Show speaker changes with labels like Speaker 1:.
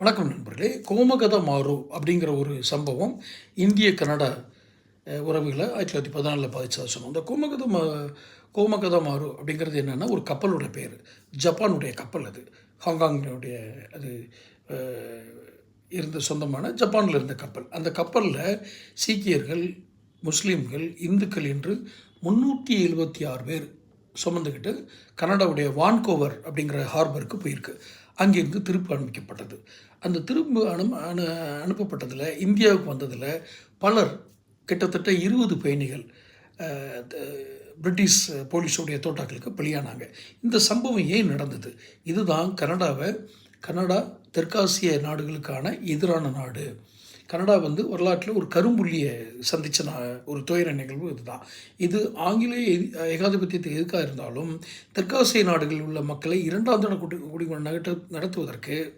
Speaker 1: வணக்கம் நண்பர்களே. கோமகத மாறு அப்படிங்கிற ஒரு சம்பவம் இந்திய கனடா உறவுகளை ஆயிரத்தி தொள்ளாயிரத்தி பதினாலில் பாதிச்சதா சொன்னோம். இந்த கோமகத மா கோமகத மாறு அப்படிங்கிறது என்னென்னா ஒரு கப்பலோட பேர். ஜப்பானுடைய கப்பல் அது. ஹாங்காங்கினுடைய அது இருந்த சொந்தமான ஜப்பானில் இருந்த கப்பல். அந்த கப்பலில் சீக்கியர்கள் முஸ்லீம்கள் இந்துக்கள் என்று முந்நூற்றி எழுபத்தி ஆறு பேர் சுமந்துக்கிட்டு கனடாவுடைய வான்கோவர் அப்படிங்கிற ஹார்பருக்கு போயிருக்கு. அங்கிருந்து திருப்பி அனுப்பிக்கப்பட்டது. அந்த திரும்ப அனு அனு அனுப்பப்பட்டதில் இந்தியாவுக்கு வந்ததில் பலர் கிட்டத்தட்ட இருபது பயணிகள் பிரிட்டிஷ் போலீஸுடைய தோட்டாக்களுக்கு பலியானாங்க. இந்த சம்பவம் ஏன் நடந்தது? இதுதான் கனடாவை கனடா தெற்காசிய நாடுகளுக்கான எதிரான நாடு. கனடா வந்து வரலாற்றில் ஒரு கரும்புள்ளியை சந்தித்த ஒரு துயர நிகழ்வு இதுதான். இது ஆங்கிலேய எதி- ஏகாதிபத்தியத்தை எதுக்காக இருந்தாலும் தெற்காசிய நாடுகளில் உள்ள மக்களை இரண்டாம் தட குடி குடிமகன் நடத்துவதற்கு